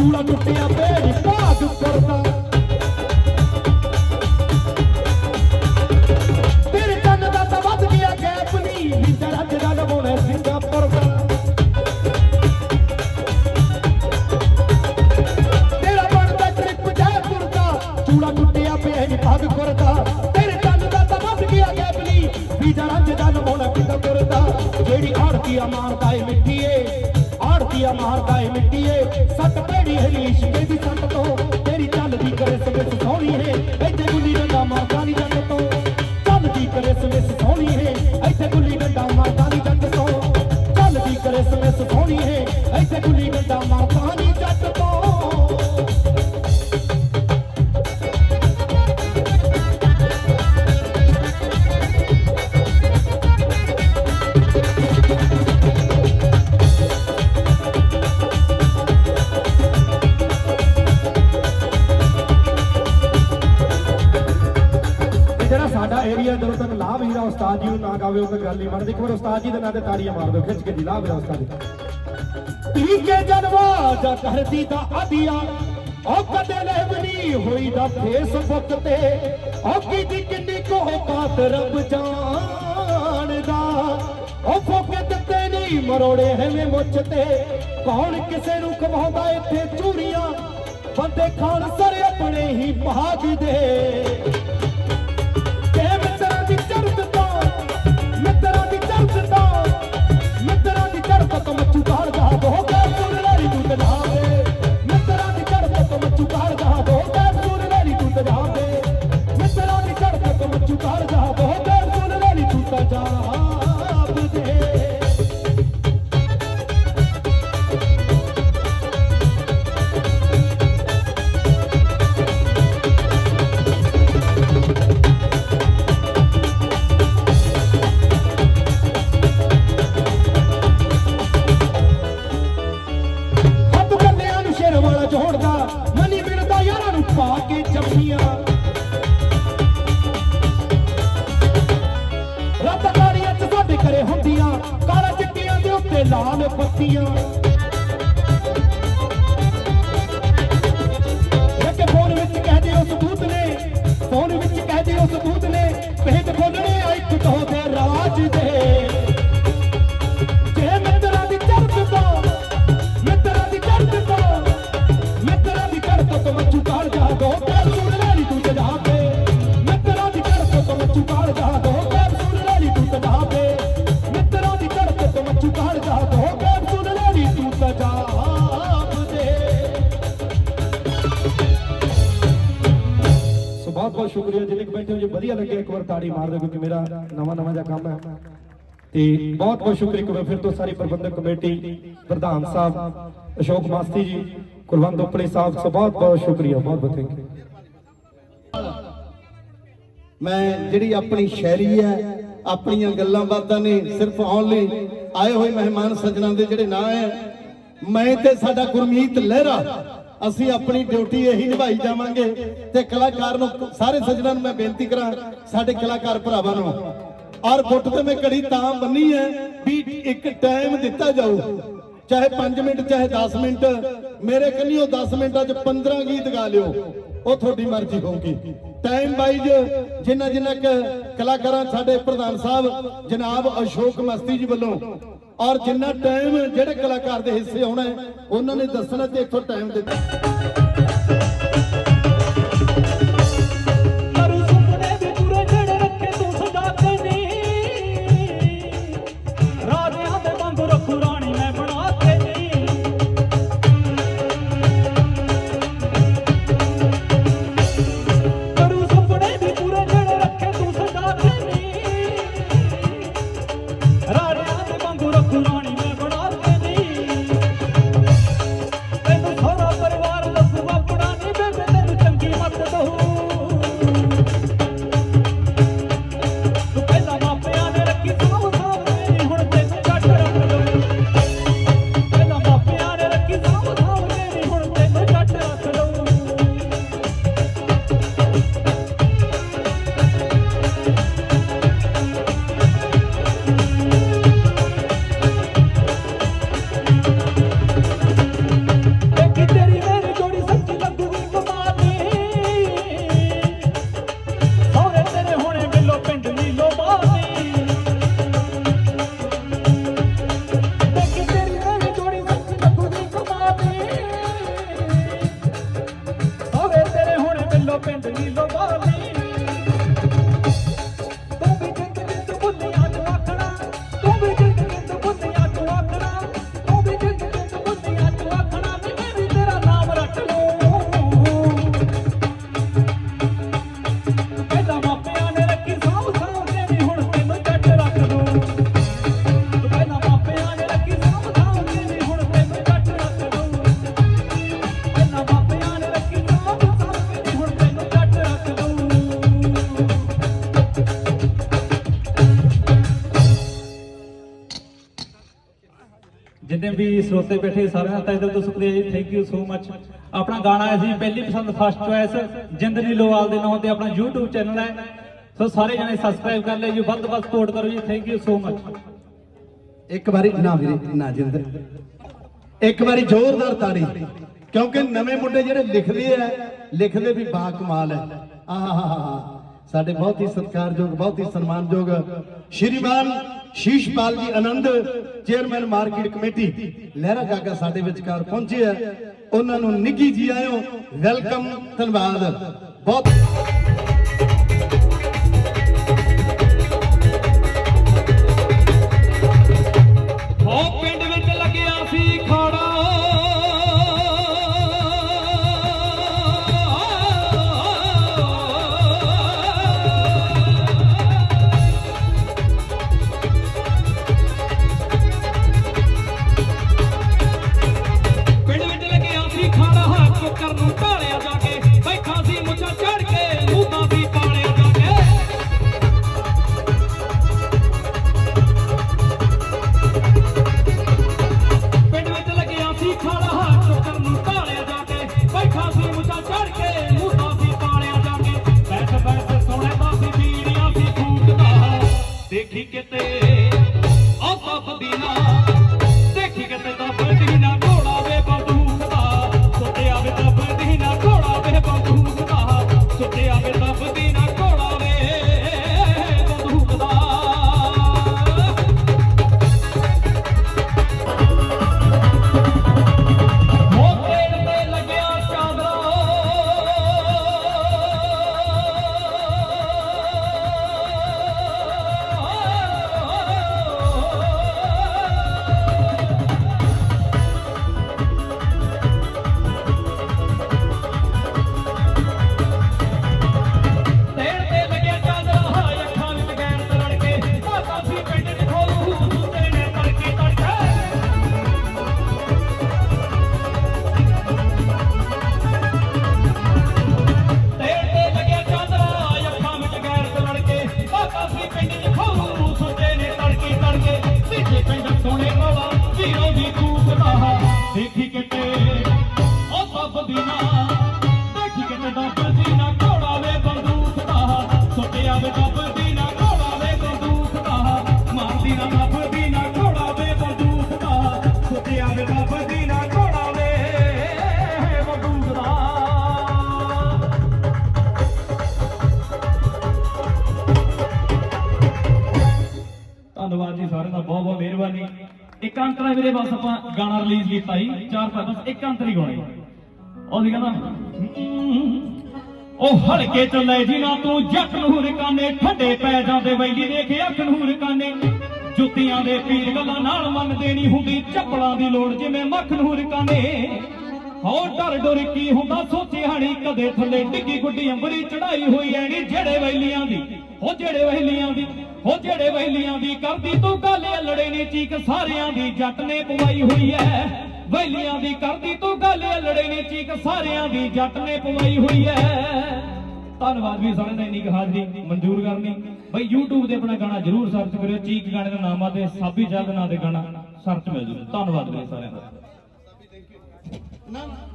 ਚੂੜਾ ਟੁੱਟਿਆ ਬੇੜੀ ਭਾਗ ਕਰਦਾ। ਉਸਤਾਦ ਜੀ ਗੱਲ ਨਹੀਂ ਬਣਦੀ। ਇੱਕ ਵਾਰ ਉਸਤਾਦ ਜੀ ਦੇ ਨਾਂ ਤੇ ਤਾੜੀਆਂ ਮਾਰ ਦਿਓ, ਖਿੱਚ ਕੇ ਜੀ ਲਾਭ ਹੀਰਾ ਉਸਤਾਦ ਜੀ। ਜਨਵਾ ਜਾਂ ਕਰਦੀ ਦਾ ਆਦੀਆ ਉਹ ਕਦੇ ਲੈਵਨੀ ਹੋਈ ਦਾ ਫੇਸਬੁੱਕ ਤੇ। ਉਹ ਕੀਤੀ ਕਿੰਨੀ ਕੋ ਕਾਤ ਰੱਬ ਜਾਣਦਾ। ਉਹ ਫੋਕੇ ਦਿੱਤੇ ਨਹੀਂ ਮਰੋੜੇ ਐਵੇਂ ਮੁੱਛ ਤੇ। ਕੌਣ ਕਿਸੇ ਨੂੰ ਖਵਾਉਂਦਾ ਇੱਥੇ ਚੂਰੀਆਂ? ਬੰਦੇ ਖਾਣ ਸਾਰੇ ਆਪਣੇ ਹੀ ਭਾਗ ਦੇ। ਲਾਲ ਪੱਤੀਆਂ ਬਹੁਤ ਸ਼ੁਕਰੀਆ, ਜਿੰਨੇ ਕੁ ਬੈਠੇ ਹੋ ਜੇ, ਵਧੀਆ ਲੱਗਿਆ ਇੱਕ ਵਾਰ ਤਾੜੀ ਮਾਰ ਦਿਓ ਕਿਉਂਕਿ ਮੇਰਾ ਨਵਾਂ ਨਵਾਂ ਜਿਹਾ ਕੰਮ ਹੈ। ਤੇ ਬਹੁਤ ਬਹੁਤ ਸ਼ੁਕਰੀਆ ਇੱਕ ਵਾਰ ਫਿਰ ਤੋਂ ਸਾਰੀ ਪ੍ਰਬੰਧਕ ਕਮੇਟੀ, ਪ੍ਰਧਾਨ ਸਾਹਿਬ, ਅਸ਼ੋਕ ਮਾਸਤੀ ਜੀ, ਕੁਲਵੰਤ ਉਪਲੇ ਸਾਹਿਬ, ਸੋ ਬਹੁਤ ਬਹੁਤ ਸ਼ੁਕਰੀਆ, ਬਹੁਤ ਬਹੁਤ ਥੈਂਕ ਯੂ ਮੈਂ ਜਿਹੜੀ ਆਪਣੀ ਸ਼ੈਲੀ ਹੈ, ਆਪਣੀਆਂ ਗੱਲਾਂ ਬਾਤਾਂ ਨੇ ਸਿਰਫ ਆਉਣ ਲਈ ਆਏ ਹੋਏ ਮਹਿਮਾਨ ਸੱਜਣਾਂ ਦੇ ਜਿਹੜੇ ਨਾਂ ਹੈ, ਮੈਂ ਤੇ ਸਾਡਾ ਗੁਰਮੀਤ ਲਹਿਰਾ ਅਸੀਂ ਆਪਣੀ ਡਿਊਟੀ ਇਹੀ ਨਿਭਾਈ ਜਾਵਾਂਗੇ ਤੇ ਕਲਾਕਾਰ ਨੂੰ ਸਾਰੇ ਸੱਜਣਾਂ ਨੂੰ ਮੈਂ ਬੇਨਤੀ ਕਰਾਂ, ਸਾਡੇ ਕਲਾਕਾਰ ਭਰਾਵਾਂ ਨੂੰ, ਔਰ ਗੁੱਟ ਤੇ ਮੈਂ ਘੜੀ ਤਾਂ ਬੰਨੀ ਹੈ ਵੀ ਇੱਕ ਟਾਈਮ ਦਿੱਤਾ ਜਾਊ, ਚਾਹੇ 5 ਮਿੰਟ, ਚਾਹੇ 10 ਮਿੰਟ, ਮੇਰੇ ਕੰਨਿਓ 10 ਮਿੰਟਾਂ 'ਚ 15 ਗੀਤ ਗਾ ਲਿਓ, ਉਹ ਤੁਹਾਡੀ ਮਰਜ਼ੀ ਹੋਊਗੀ। ਟਾਈਮ ਵਾਈਜ਼ ਜਿੰਨਾ ਜਿੰਨਾ ਕਲਾਕਾਰਾਂ ਸਾਡੇ ਪ੍ਰਧਾਨ ਸਾਹਿਬ ਜਨਾਬ ਅਸ਼ੋਕ ਮਸਤੀ ਜੀ ਵੱਲੋਂ ਔਰ ਜਿੰਨਾ ਟਾਈਮ ਜਿਹੜੇ ਕਲਾਕਾਰ ਦੇ ਹਿੱਸੇ ਆਉਣਾ ਉਹਨਾਂ ਨੇ ਦੱਸਣਾ ਤੇ ਇੱਥੋਂ ਟਾਈਮ ਦਿੱਤਾ। ਸਰੋਤੇ ਬੈਠੇ ਸਾਰਿਆਂ ਦਾ ਦਿਲ ਤੋਂ ਸ਼ੁਕਰੀਆ ਜੀ। ਥੈਂਕ ਯੂ ਸੋ ਮੱਚ ਆਪਣਾ ਗਾਣਾ ਹੈ ਜੀ, ਪਹਿਲੀ ਪਸੰਦ ਫਸਟ ਚੁਆਇਸ ਜਿੰਦਨੀ ਲੋਵਾਲ ਦੇ ਨਾਮ ਤੇ ਆਪਣਾ YouTube ਚੈਨਲ ਹੈ। ਸੋ ਸਾਰੇ ਜਣੇ ਸਬਸਕ੍ਰਾਈਬ ਕਰ ਲਿਓ ਜੀ, ਵੱਧ ਵੱਧ ਸਪੋਰਟ ਕਰੋ ਜੀ। ਥੈਂਕ ਯੂ ਸੋ ਮੱਚ ਇੱਕ ਵਾਰੀ, ਨਾ ਵੀਰੇ, ਨਾ ਜਿੰਦਰ। ਇੱਕ ਵਾਰੀ ਜ਼ੋਰਦਾਰ ਤਾੜੀ। ਕਿਉਂਕਿ ਨਵੇਂ ਮੁੰਡੇ ਜਿਹੜੇ ਲਿਖਦੇ ਆ, ਲਿਖਦੇ ਵੀ ਬਾ ਕਮਾਲ ਹੈ। ਆਹਾਹਾ ਸਾਡੇ ਬਹੁਤ ਹੀ ਸਤਿਕਾਰਯੋਗ, ਬਹੁਤ ਹੀ ਸਨਮਾਨਯੋਗ Shriman Sheeshpal ji Anand chairman market committee Lehra Gaga ਸਾਡੇ ਵਿਚਕਾਰ ਪਹੁੰਚੇ ਆ। ਉਹਨਾਂ ਨੂੰ ਨਿੱਗੀ ਜੀ ਆਇਓ ਵੈਲਕਮ ਧੰਨਵਾਦ। ਬਹੁਤ ਦੇਖੀ ਧੰਨਵਾਦ ਜੀ ਸਾਰਿਆਂ ਦਾ ਬਹੁਤ ਬਹੁਤ ਮਿਹਰਬਾਨੀ। ਇੱਕ ਅੰਤਰਾ ਵੀਰੇ, ਬਸ ਆਪਾਂ ਗਾਣਾ ਰਿਲੀਜ਼ ਕੀਤਾ ਸੀ ਚਾਰ ਪੰਜ ਬਸ ਇੱਕ ਅੰਤਰ ਹੀ ਉਹ ਸੀ ਕਹਿੰਦਾ ਉਹ ਹਲਕੇ ਚੱਲੇ ਜੀ ਨਾ ਤੂੰ, ਜੱਟ ਨੂੰ ਰਕਾਨੇ ਠੰਡੇ ਪੈ ਜਾਂਦੇ ਵੈਲੀ ਦੇਖ ਅੱਖ ਨੂੰ ਰਕਾਨੇ ਜੁੱਤੀਆਂ ਦੇ ਪੀਰ ਗੱਲਾਂ ਨਾਲ ਮੰਨਦੇ ਨਹੀਂ ਹੁੰਦੀ, ਚੱਪਲਾਂ ਦੀ ਲੋੜ ਜਿਵੇਂ ਮੱਖ ਨੂੰ ਰਕਾਨੇ ਹੋ ਡਰ ਡਰ ਕੀ ਹੁੰਦਾ, ਸੋਚੇ ਹਣੀ ਕਦੇ ਥੱਲੇ ਡਿੱਗੀ ਗੁੱਡੀ, ਅੰਬਰੀ ਚੜਾਈ ਹੋਈ ਐ ਨੀ, ਜਿਹੜੇ ਵੈਲੀਆਂ ਦੀ, ਉਹ ਜਿਹੜੇ ਵੈਲੀਆਂ ਦੀ। ਹੋ ਜਿਹੜੇ ਵੈਲੀਆਂ ਦੀ ਕਰਦੀ, ਤੂੰ ਗੱਲ ਲੜੇ ਨੇ ਚੀਕ, ਸਾਰਿਆਂ ਦੀ ਜੱਟ ਨੇ ਪਵਾਈ ਹੋਈ ਐ। ਵੈਲੀਆਂ ਦੀ ਕਰਦੀ, ਤੂੰ ਗੱਲ ਲੜੇ ਨੇ ਚੀਕ, ਸਾਰਿਆਂ ਦੀ ਜੱਟ ਨੇ ਪਵਾਈ ਹੋਈ ਐ। ਧੰਨਵਾਦ ਵੀ ਸਾਰਿਆਂ ਦਾ, ਇੰਨੀ ਕੁ ਹਾਜ਼ਰੀ ਮਨਜ਼ੂਰ ਕਰਨੀ। ਬਈ YouTube ਤੇ ਆਪਣਾ ਗਾਣਾ ਜਰੂਰ ਸਰਚ ਕਰਿਓ, ਚੀਕ ਗਾਣੇ ਦਾ ਨਾਮ ਆ ਤੇ ਸਾਬੀ ਜਗ ਨਾਂ ਦੇ ਗਾਣਾ ਸਰਚ ਮਿਲ ਜੂ। ਧੰਨਵਾਦ ਵੀ ਸਾਰਿਆਂ ਦਾ। ਨਾ।